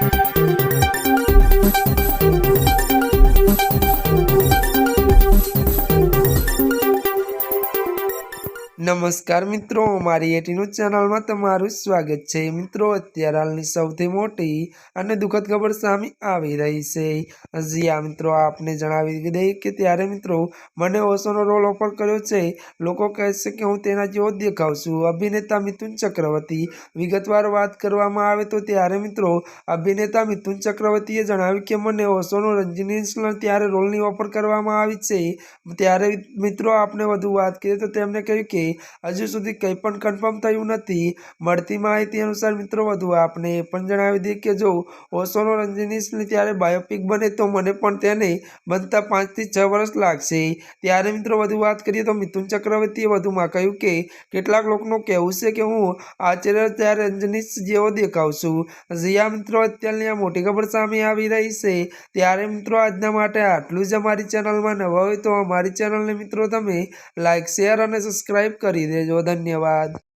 Thank you. નમસ્કાર મિત્રો, મારી એટીનું ચેનલમાં તમારું સ્વાગત છે. મિત્રો, અત્યારે હાલની સૌથી મોટી અને દુઃખદ ખબર સામે આવી રહી છે. હજી આ મિત્રો, આપને જણાવી દઈએ કે ત્યારે મિત્રો મને ઓશોનો રોલ ઓફર કર્યો છે. લોકો કહે છે કે હું તેના જેવો દેખાઉં છું. અભિનેતા મિથુન ચક્રવર્તી. વિગતવાર વાત કરવામાં આવે તો ત્યારે મિત્રો અભિનેતા મિથુન ચક્રવર્તીએ જણાવ્યું કે મને ઓશોનો રજનીશ ત્યારે રોલની ઓફર કરવામાં આવી છે. ત્યારે મિત્રો આપણે વધુ વાત કરીએ તો તેમણે કહ્યું કે હજુ સુધી કંઈ પણ કન્ફર્મ થયું નથી. મળતી માહિતી અનુસાર મિત્રો, વધુ આપને એ પણ જણાવી દઈએ કે જો ઓશોનો રંજનીશની ત્યારે બાયોપિક બને તો મને પણ તેને બનતા પાંચથી છ વર્ષ લાગશે. ત્યારે મિત્રો, વધુ વાત કરીએ તો મિથુન ચક્રવર્તીએ વધુમાં કહ્યું કે કેટલાક લોકોનું કહેવું છે કે હું આચાર્ય ત્યારે રંજનીશ જેવો દેખાવ છું. જીયા મિત્રો, અત્યારની આ મોટી ખબર સામે આવી રહી છે. ત્યારે મિત્રો, આજના માટે આટલું જ અમારી ચેનલમાં નવા હોય તો અમારી ચેનલને મિત્રો, તમે લાઇક શેર અને સબસ્ક્રાઈબ કરી દેજો ધન્યવાદ.